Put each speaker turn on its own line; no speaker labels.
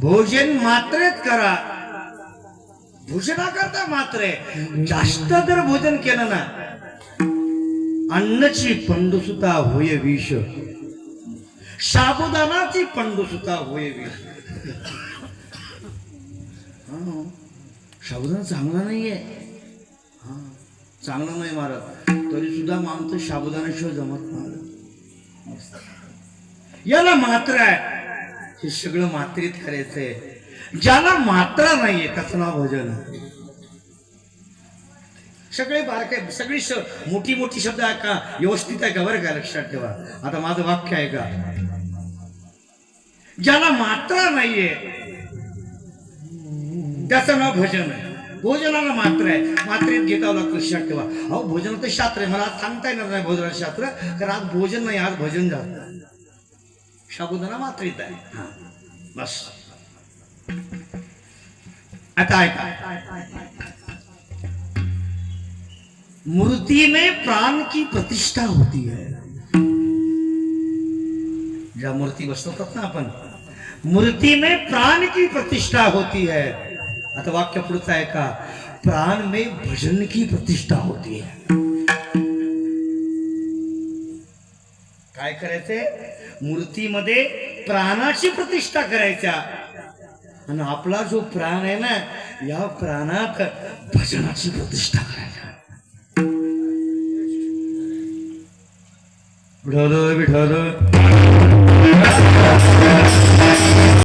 भोजन मात्रेत करा. भूषणा करता मात्र. जास्त जर भोजन केलं ना. अन्नची पंडुसुता होय विष. साबुदानाची पंडुसुता होय विष. साबुदाना चांगला नाहीये. हा चांगला नाही मारत. तरी सुद्धा मानतो साबुदानाशिवाय जमत नाही. याला मात्र आहे. हे सगळं मात्रित करायचंय. ज्याला मात्रा नाहीये त्याचं नाव भजन. सगळे बारके सगळी मोठी मोठी शब्द आहे का? व्यवस्थित आहे का? बरं का? लक्षात ठेवा. आता माझं वाक्य आहे का? ज्याला मात्रा नाहीये त्याचं नाव भजन आहे. भोजनाला मात्र आहे. मात्रेत घेतावं लागतं लक्षात ठेवा. अहो भोजन तर शास्त्र आहे. मला आज सांगता येणार नाही भोजनाचं शास्त्र. कारण आज भोजन नाही आज भजन झालं. शाबुदाना मात्रित आहे हा, बस आता मूर्ति में प्राण की प्रतिष्ठा होती है ज्या मूर्ती बसवतात ना आपण मूर्ति में प्राण की प्रतिष्ठा होती है आता वाक्य पुढचं आहे का प्राण में भजन की प्रतिष्ठा होती है काय करायचंय? मूर्तीमध्ये प्राणाची प्रतिष्ठा करायच्या. आणि आपला जो प्राण आहे ना या प्राणात भजनाची प्रतिष्ठा करायच्या विठल विठल